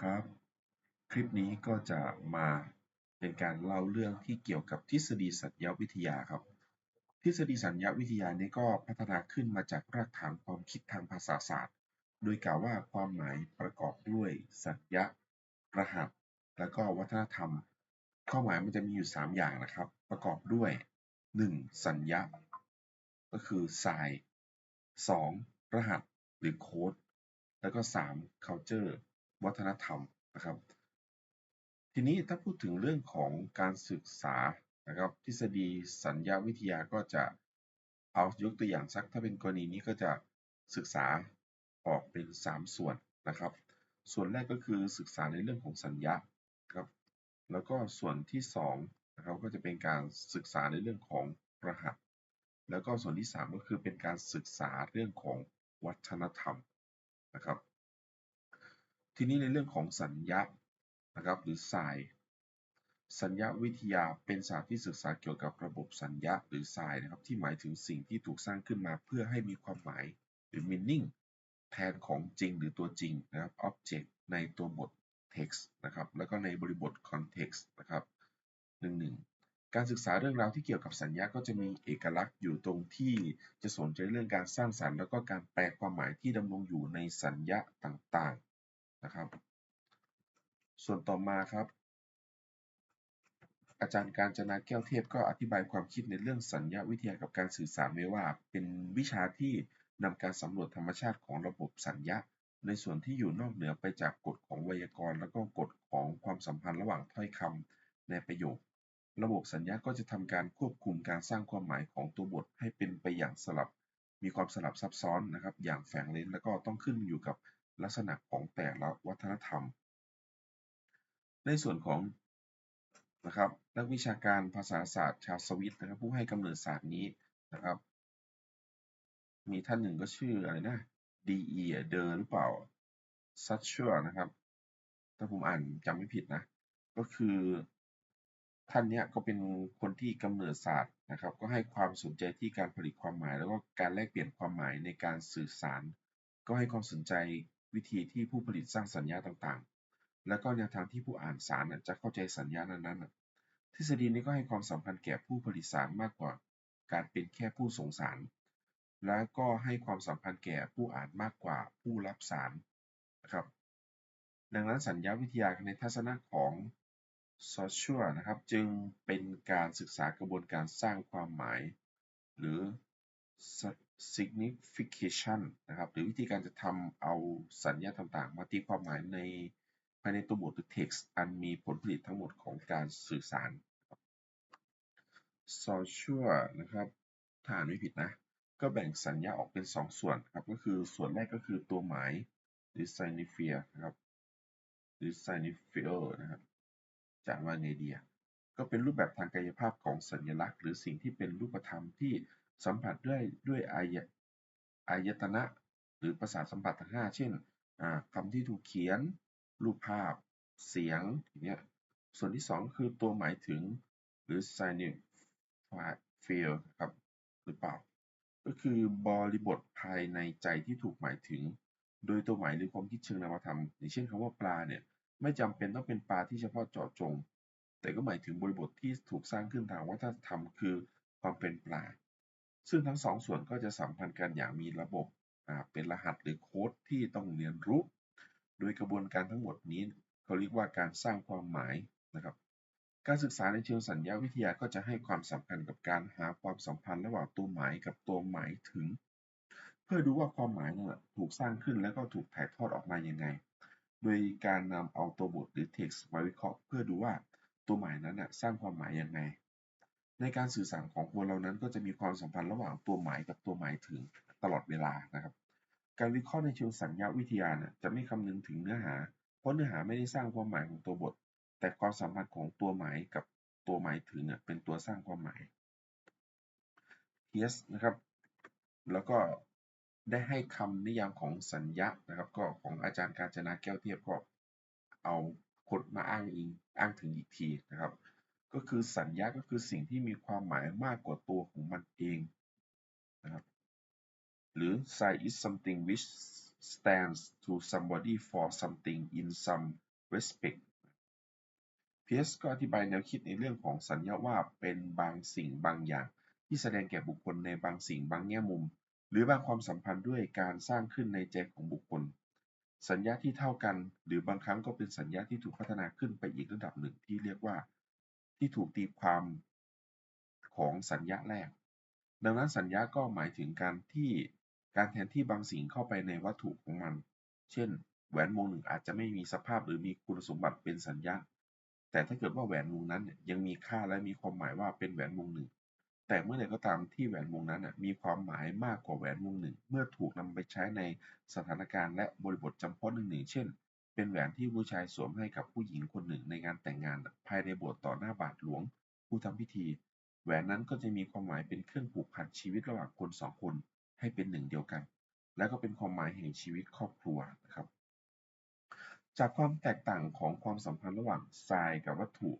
ครับ คลิปนี้ก็จะมาเป็นการเล่าเรื่องที่เกี่ยวกับทฤษฎีสัญญาวิทยาครับ ทฤษฎีสัญญาวิทยานี้ก็พัฒนาขึ้นมาจากรากฐานความคิดทางภาษาศาสตร์ โดยกล่าวว่าความหมายประกอบด้วยสัญญารหัส และก็วัฒนธรรม ข้อหมายมันจะมีอยู่ 3 อย่างนะครับ ประกอบด้วย 1. สัญญาก็คือ sign 2. รหัสหรือโค้ดแล้วก็ 3. culture วัฒนธรรมนะครับ ทีนี้ถ้าพูดถึงเรื่องของการศึกษานะครับทฤษฎีสัญญาวิทยาก็จะเอายกตัวอย่างสักถ้าเป็นกรณีนี้ก็จะศึกษาออกเป็น 3 ส่วนนะครับ ส่วนแรกก็คือศึกษาในเรื่องของสัญญาครับแล้วก็ส่วนที่2นะครับก็จะเป็นการศึกษาในเรื่องของรหัส แล้วก็ส่วนที่ 3 ก็คือเป็นการศึกษาเรื่องของวัฒนธรรมนะครับ ทีนี้ในเรื่องของสัญญานะครับหรือสาย สัญญาวิทยาเป็นศาสตร์ที่ศึกษาเกี่ยวกับระบบสัญญาหรือสายนะครับที่หมายถึงสิ่งที่ถูกสร้างขึ้นมาเพื่อให้มีความหมายหรือ meaning แทนของจริงหรือตัวจริงนะครับ object ในตัวบท text นะครับ แล้วก็ในบริบท context นะครับหนึ่งหนึ่งการศึกษาเรื่องราวที่เกี่ยวกับสัญญาก็จะมีเอกลักษณ์อยู่ตรงที่จะสนใจเรื่องการสร้างสรรค์ แล้วก็การแปลความหมายที่ดำรงอยู่ในสัญญาต่าง นะครับ ส่วนต่อมาครับ อาจารย์การจนาแก้วเทพก็อธิบายความคิดในเรื่องสัญญาวิทยากับการสื่อสารไว้ว่า เป็นวิชาที่นำการสำรวจธรรมชาติของระบบสัญญาในส่วนที่อยู่นอกเหนือไปจากกฎของไวยากรณ์ และก็กฎของความสัมพันธ์ระหว่างถ้อยคำในประโยค ระบบสัญญาก็จะทำการควบคุมการสร้างความหมายของตัวบทให้เป็นไปอย่างสลับ มีความสลับซับซ้อนนะครับ อย่างแฝงเลนและก็ต้องขึ้นอยู่กับ ลักษณะของแต่ละวัฒนธรรม ในส่วนของนะครับนักวิชาการภาษาศาสตร์ชาวสวิตนะครับผู้ให้กำเนิดศาสตร์นี้นะครับ มีท่านหนึ่งก็ชื่ออะไรนะ D.E. เดอหรือเปล่าซัชชัวนะครับ ถ้าผมอ่านจำไม่ผิดนะ ก็คือท่านนี้ก็เป็นคนที่กำเนิดศาสตร์นะครับ ก็ให้ความสนใจที่การผลิตความหมาย แล้วก็การแลกเปลี่ยนความหมายในการสื่อสาร ก็ให้ความสนใจ วิธีที่ผู้ผลิตสร้างสัญญาต่างๆ แล้วก็แนวทางที่ผู้อ่านสารจะเข้าใจสัญญานั้นๆ ทฤษฎีนี้ก็ให้ความสำคัญแก่ผู้ผลิตสารมากกว่า การเป็นแค่ผู้ส่งสาร และก็ให้ความสำคัญแก่ผู้อ่านมากกว่าผู้รับสารนะครับ ดังนั้นสัญญาวิทยาในทัศนะของซอชัวนะครับจึงเป็นการศึกษากระบวนการสร้างความหมาย หรือ signification นะครับ หรือวิธีการจะทำเอาสัญญาต่างๆ มาตีความหมายในภายในตัวบทหรือ text อันมีผลผลิตทั้งหมดของการสื่อสาร s o c i a l นะครับถ้าอ่านไม่ผิดนะ ก็แบ่งสัญญาออกเป็น 2 ส่วนครับ ก็คือส่วนแรกก็คือตัวหมายหรือ signifier นะครับ หรือ signifier นะครับจะว่าไงดีก็เป็นรูปแบบทางกายภาพของสัญลักษณ์ หรือสิ่งที่เป็นรูปธรรมที่ สัมผัสด้วยด้วยอายอายตนะหรือประสาทสัมผัสทั้ง5เช่นคำที่ถูกเขียน รูปภาพ เสียงอย่างเงี้ยส่วนที่ 2 คือตัวหมายถึงหรือ signifier ครับหรือเปล่า ก็คือบริบทภายในใจที่ถูกหมายถึง โดยตัวหมายหรือความคิดเชิงนามธรรมอย่างเช่นคำว่าปลาเนี่ยไม่จำเป็นต้องเป็นปลาที่เฉพาะเจาะจง แต่ก็หมายถึงบริบทที่ถูกสร้างขึ้นทางวัฒนธรรมคือความเป็นปลา ซึ่งทั้งสองส่วนก็จะสัมพันธ์กันอย่างมีระบบเป็นรหัสหรือโค้ดที่ต้องเรียนรู้ โดยกระบวนการทั้งหมดนี้เขาเรียกว่าการสร้างความหมายนะครับ การศึกษาในเชิงสัญญาวิทยาก็จะให้ความสำคัญกับการหาความสัมพันธ์ระหว่างตัวหมายกับตัวหมายถึง เพื่อดูว่าความหมายนั้นถูกสร้างขึ้นแล้วก็ถูกถ่ายทอดออกมาอย่างไง โดยการนำเอาตัวบทหรือ text มาวิเคราะห์ เพื่อดูว่าตัวหมายนั้นสร้างความหมายยังไง ในการสื่อสารของคนเรานั้นก็จะมีความสัมพันธ์ระหว่างตัวหมายกับตัวหมายถึงตลอดเวลานะครับ การวิเคราะห์ในเชิงสัญญาวิทยาเนี่ยจะไม่คำนึงถึงเนื้อหา เพราะเนื้อหาไม่ได้สร้างความหมายของตัวบท แต่ความสัมพันธ์ของตัวหมายกับตัวหมายถึงเนี่ยเป็นตัวสร้างความหมาย yes นะครับ แล้วก็ได้ให้คำนิยามของสัญญานะครับ ก็ของอาจารย์การจนาแก้วเทียบก็เอาคนมาอ้างอิงอ้างถึงอีกทีนะครับ ก็คือสัญญาก็คือสิ่งที่มีความหมายมากกว่าตัวของมันเองนะครับหรือ sign is something which stands to somebody for something in some respect พียสก็อธิบายแนวคิดในเรื่องของสัญญาว่าเป็นบางสิ่งบางอย่าง ที่แสดงแก่บุคคลในบางสิ่งบางแง่มุม หรือบางความสัมพันธ์ด้วยการสร้างขึ้นในใจของบุคคล สัญญาที่เท่ากัน หรือบางครั้งก็เป็นสัญญาที่ถูกพัฒนาขึ้นไปอีกระดับหนึ่งที่เรียกว่า ที่ถูกตีความของสัญญาแรก ดังนั้นสัญญาก็หมายถึงการที่การแทนที่บางสิ่งเข้าไปในวัตถุของมัน เช่น แหวนวงหนึ่งอาจจะไม่มีสภาพหรือมีคุณสมบัติเป็นสัญญาแต่ถ้าเกิดว่าแหวนวงนั้นยังมีค่าและมีความหมายว่าเป็นแหวนวงหนึ่ง แต่เมื่อใดก็ตามที่แหวนวงนั้นมีความหมายมากกว่าแหวนวงหนึ่ง เมื่อถูกนำไปใช้ในสถานการณ์และบริบทจำเพาะหนึ่งหนึ่งเช่น เป็นแหวนที่ผู้ชายสวมให้กับผู้หญิงคนหนึ่งในงานแต่งงานภายในโบสถ์ต่อหน้าบาทหลวง ผู้ทำพิธี แหวนนั้นก็จะมีความหมายเป็นเครื่องผูกพันชีวิตระหว่างคนสองคนให้เป็นหนึ่งเดียวกัน และก็เป็นความหมายแห่งชีวิตครอบครัวนะครับ จากความแตกต่างของความสัมพันธ์ระหว่างทรายกับวัตถุ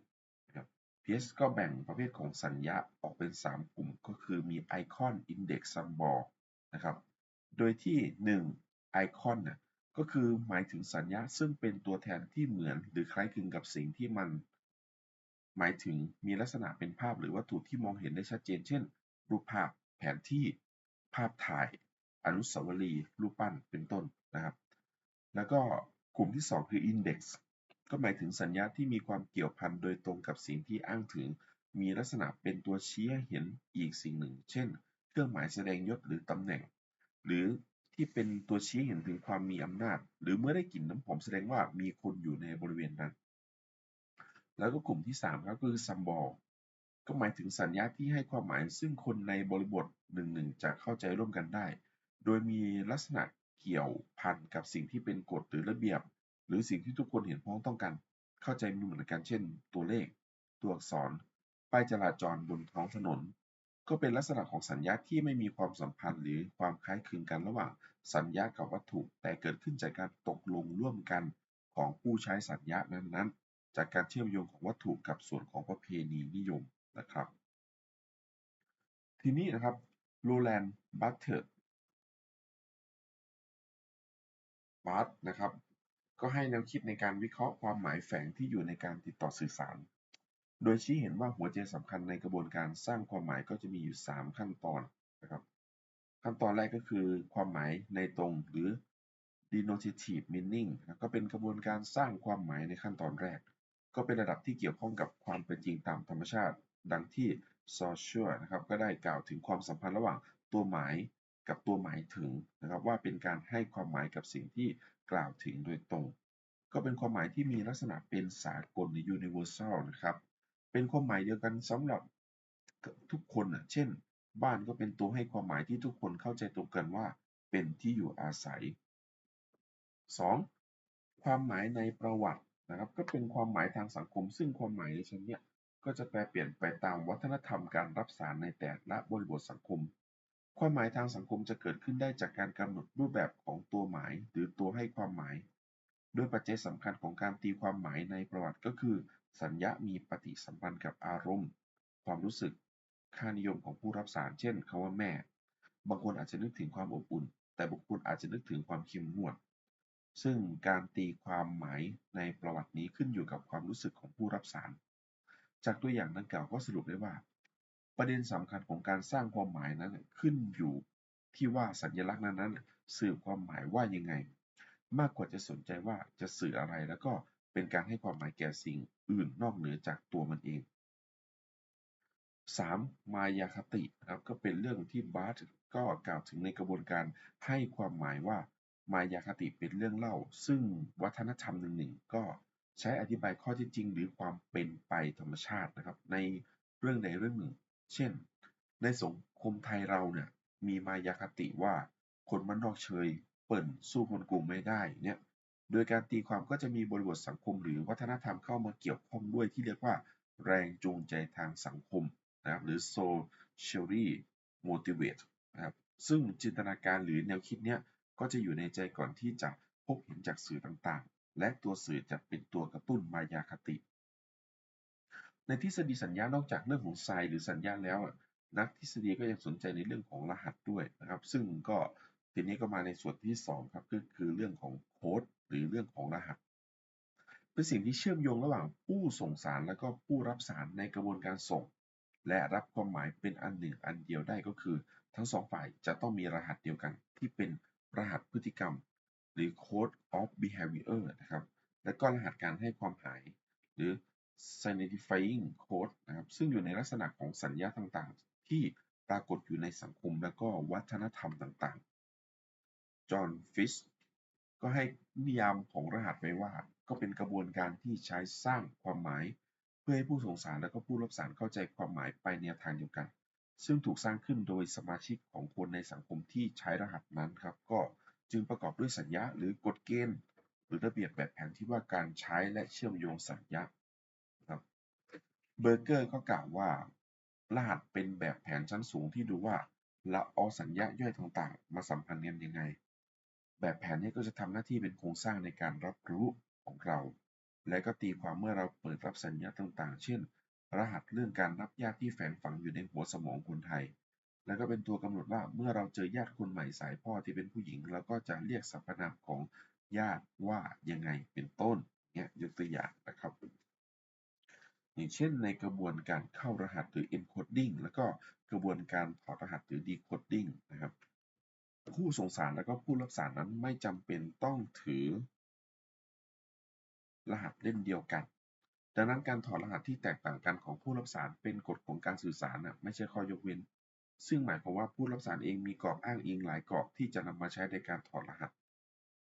นะครับพีสก็แบ่งประเภทของสัญญาออกเป็น 3 กลุ่มก็คือมีไอคอนอินเด็กซ์ซัมบอลนะครับ โดยที่ 1 ไอคอนน่ย ก็คือหมายถึงสัญญาซึ่งเป็นตัวแทนที่เหมือนหรือคล้ายคลึงกับสิ่งที่มัน หมายถึงมีลักษณะเป็นภาพหรือวัตถุที่มองเห็นได้ชัดเจน เช่น รูปภาพ แผนที่ ภาพถ่าย อนุสาวรีย์ รูปปั้น เป็นต้นนะครับ แล้วก็กลุ่มที่ 2 คือ Index ก็หมายถึงสัญญาที่มีความเกี่ยวพันโดยตรงกับสิ่งที่อ้างถึง มีลักษณะเป็นตัวชี้ให้เห็นอีกสิ่งหนึ่ง เช่น เครื่องหมายแสดงยศหรือตำแหน่ง หรือ ที่เป็นตัวชี้เห็นถึงความมีอำนาจ หรือเมื่อได้กลิ่นน้ำหอมแสดงว่ามีคนอยู่ในบริเวณนั้น แล้วก็กลุ่มที่3ก็คือ Symbol ก็หมายถึงสัญญาที่ให้ความหมายซึ่งคนในบริบทหนึ่งๆจะเข้าใจร่วมกันได้ โดยมีลักษณะเกี่ยวพันกับสิ่งที่เป็นกฎหรือระเบียบ หรือสิ่งที่ทุกคนเห็นพ้องต้องกัน เข้าใจมเหมือนกันเช่น ตัวเลข ตัวอักษร ป้ายจราจรบนท้องถนน ก็เป็นลักษณะของสัญญาที่ไม่มีความสัมพันธ์หรือความคล้ายคลึงกันระหว่าง สัญญากับวัตถุ แต่เกิดขึ้นจากการตกลงร่วมกันของผู้ใช้สัญญานั้นๆ จากการเชื่อมโยงของวัตถุกับส่วนของประเพณีนิยมนะครับ ทีนี้นะครับโรแลนด์บัตเทอร์บาร์ตนะครับ ก็ให้แนวคิดในการวิเคราะห์ความหมายแฝงที่อยู่ในการติดต่อสื่อสาร โดยชี้เห็นว่าหัวใจสำคัญในกระบวนการสร้างความหมายก็จะมีอยู่ 3 ขั้นตอนนะครับ ขั้นตอนแรกก็คือความหมายในตรงหรือ denotative meaning ก็เป็นกระบวนการสร้างความหมายในขั้นตอนแรก ก็เป็นระดับที่เกี่ยวข้องกับความเป็นจริงตามธรรมชาติ ดังที่ซอชัวนะครับก็ได้กล่าวถึงความสัมพันธ์ระหว่างตัวหมายกับตัวหมายถึงนะครับว่าเป็นการให้ความหมายกับสิ่งที่กล่าวถึงโดยตรง ก็เป็นความหมายที่มีลักษณะเป็นสากลหรือ universal นะครับ เป็นความหมายเดียวกันสำหรับทุกคนนะเช่น บ้านก็เป็นตัวให้ความหมายที่ทุกคนเข้าใจตรงกันว่า เป็นที่อยู่อาศัย 2. ความหมายในประวัตินะครับ ก็เป็นความหมายทางสังคม ซึ่งความหมายในชั้นนี้ก็จะแปลเปลี่ยนไปตามวัฒนธรรมการรับสารในแต่ละบริบทสังคม ความหมายทางสังคมจะเกิดขึ้นได้จากการกำหนดรูปแบบของตัวหมาย หรือตัวให้ความหมาย โดยปัจจัยสำคัญของการตีความหมายในประวัติก็คือ สัญญามีปฏิสัมพันธ์กับอารมณ์ ความรู้สึก ค่านิยมของผู้รับสาร เช่นคาว่าแม่ บางคนอาจจะนึกถึงความอบอุ่น แต่บุคคลอาจจะนึกถึงความเข้มงวด ซึ่งการตีความหมายในประวัตินี้ขึ้นอยู่กับความรู้สึกของผู้รับสาร จากตัวอย่างดังกล่าวก็สรุปได้ว่า ประเด็นสำคัญของการสร้างความหมายนั้นขึ้นอยู่ที่ว่าสัญลักษณ์นั้นสื่อความหมายว่ายังไง มากกว่าจะสนใจว่าจะสื่ออะไรแล้วก็ เป็นการให้ความหมายแก่สิ่งอื่นนอกเหนือจากตัวมันเอง 3. มายาคติครับก็เป็นเรื่องที่บาร์ตก็กล่าวถึงในกระบวนการให้ความหมายว่ามายาคติเป็นเรื่องเล่า ซึ่งวัฒนธรรมหนึ่งๆก็ใช้อธิบายข้อท็จจริง หรือความเป็นไปธรรมชาตินะครับ ในเรื่องใดเรื่องหนึ่ง เช่น ในสังคมไทยเราเนี่ยมีมายาคติว่าคนบ้านนอกเฉยเปิ่นสู้คนกรุงไม่ได้เนี่ย โดยการตีความก็จะมีบริบทสังคมหรือวัฒนธรรมเข้ามาเกี่ยวข้องด้วยที่เรียกว่าแรงจูงใจทางสังคมนะครับหรือ socially motivate นะครับซึ่งจินตนาการหรือแนวคิดเนี้ยก็จะอยู่ในใจก่อนที่จะพบเห็นจากสื่อต่างๆ และตัวสื่อจะเป็นตัวกระตุ้นมายาคติ ในทฤษฎีสัญญานอกจากเรื่องของไซหรือสัญญาแล้ว นักทฤษฎีก็ยังสนใจในเรื่องของรหัสด้วยนะครับ ซึ่งก็ ทีนี้ก็มาในส่วนที่ 2 ครับก็คือเรื่องของโค้ดหรือเรื่องของรหัส เป็นสิ่งที่เชื่อมโยงระหว่างผู้ส่งสารและก็ผู้รับสารในกระบวนการส่ง และรับความหมายเป็นอันหนึ่งอันเดียวได้ก็คือ ทั้งสองฝ่ายจะต้องมีรหัสเดียวกัน ที่เป็นรหัสพฤติกรรม หรือ code of behavior นะครับ และก็รหัสการให้ความหมายหรือ signifying code นะครับ ซึ่งอยู่ในลักษณะของสัญญาต่างๆ ที่ปรากฏอยู่ในสังคมและก็วัฒนธรรมต่างๆ จอห์น ฟิชก็ให้นิยามของรหัสไว้ว่า ก็เป็นกระบวนการที่ใช้สร้างความหมาย เพื่อให้ผู้ส่งสารและก็ผู้รับสารเข้าใจความหมายไปในทางเดียวกัน ซึ่งถูกสร้างขึ้นโดยสมาชิกของคนในสังคมที่ใช้รหัสนั้นครับ ก็จึงประกอบด้วยสัญญาหรือกฎเกณฑ์ หรือระเบียบแบบแผนที่ว่าการใช้และเชื่อมโยงสัญญาครับเบอร์เกอร์ก็กล่าวว่า รหัสเป็นแบบแผนชั้นสูงที่ดูว่าเราเอสัญญาย่อยต่างๆ มาสัมพันธ์กันยังไง แบบแผนนี้ก็จะทำหน้าที่เป็นโครงสร้างในการรับรู้ของเรา และก็ตีความเมื่อเราเปิดรับสัญญาต่างๆ เช่น รหัสเรื่องการรับญาติที่แฝงฝังอยู่ในหัวสมองคนไทย แล้วก็เป็นตัวกำหนดว่าเมื่อเราเจอญาติคนใหม่สายพ่อที่เป็นผู้หญิงเราก็จะเรียกสรรพนามของญาติว่ายังไงเป็นต้นเนี่ยยกตัวอย่างนะครับ อย่างเช่นในกระบวนการเข้ารหัสหรือ encoding แล้วก็กระบวนการถอดรหัสหรือ decoding นะครับ ผู้ส่งสารแล้วก็ผู้รับสารนั้นไม่จำเป็นต้องถือรหัสเล่มเดียวกัน ดังนั้นการถอดรหัสที่แตกต่างกันของผู้รับสารเป็นกฎของการสื่อสารนะไม่ใช่ข้อยกเว้น ซึ่งหมายความว่าผู้รับสารเองมีกรอบอ้างอิงหลายกรอบที่จะนำมาใช้ในการถอดรหัส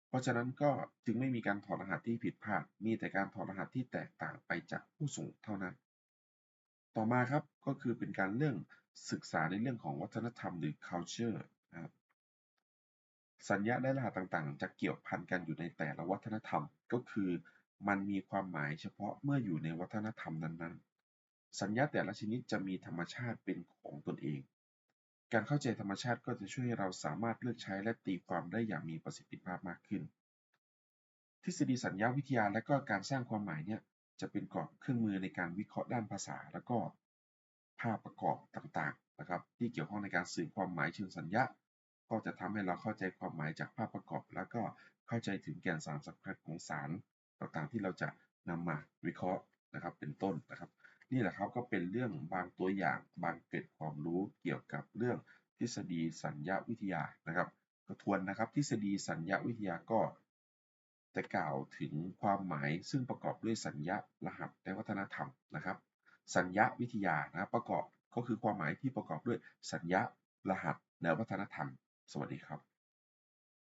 เพราะฉะนั้นก็จึงไม่มีการถอดรหัสที่ผิดพลาด มีแต่การถอดรหัสที่แตกต่างไปจากผู้ส่งเท่านั้น ต่อมาครับก็คือเป็นการเรื่องศึกษาในเรื่องของวัฒนธรรมหรือ culture นะครับ สัญญาและรหัสต่างๆ จะเกี่ยวพันกันอยู่ในแต่ละวัฒนธรรม ก็คือ มันมีความหมายเฉพาะเมื่ออยู่ในวัฒนธรรมนั้นๆ สัญญาแต่ละชนิดจะมีธรรมชาติเป็นของตนเอง การเข้าใจธรรมชาติก็จะช่วยให้เราสามารถเลือกใช้และตีความได้อย่างมีประสิทธิภาพมากขึ้น ทฤษฎีสัญญาวิทยาและก็การสร้างความหมายเนี่ยจะเป็นกรอบเครื่องมือในการวิเคราะห์ด้านภาษา และก็ภาพประกอบต่างๆนะครับ ที่เกี่ยวข้องในการสื่อความหมายเชิงสัญญา ก็จะทำให้เราเข้าใจความหมายจากภาพประกอบ แล้วก็เข้าใจถึงแก่นสารสำคัญของสารต่างๆ ที่เราจะนำมาวิเคราะห์นะครับเป็นต้นนะครับ นี่แหละครับก็เป็นเรื่องบางตัวอย่างบางเกร็ดความรู้เกี่ยวกับเรื่องทฤษฎีสัญญาวิทยานะครับก็ทวนนะครับ ทฤษฎีสัญญาวิทยาก็จะกล่าวถึงความหมายซึ่งประกอบด้วยสัญญารหัสและวัฒนธรรมนะครับ สัญญาวิทยานะประกอบก็คือความหมายที่ประกอบด้วยสัญญารหัสและวัฒนธรรม สวัสดีครับ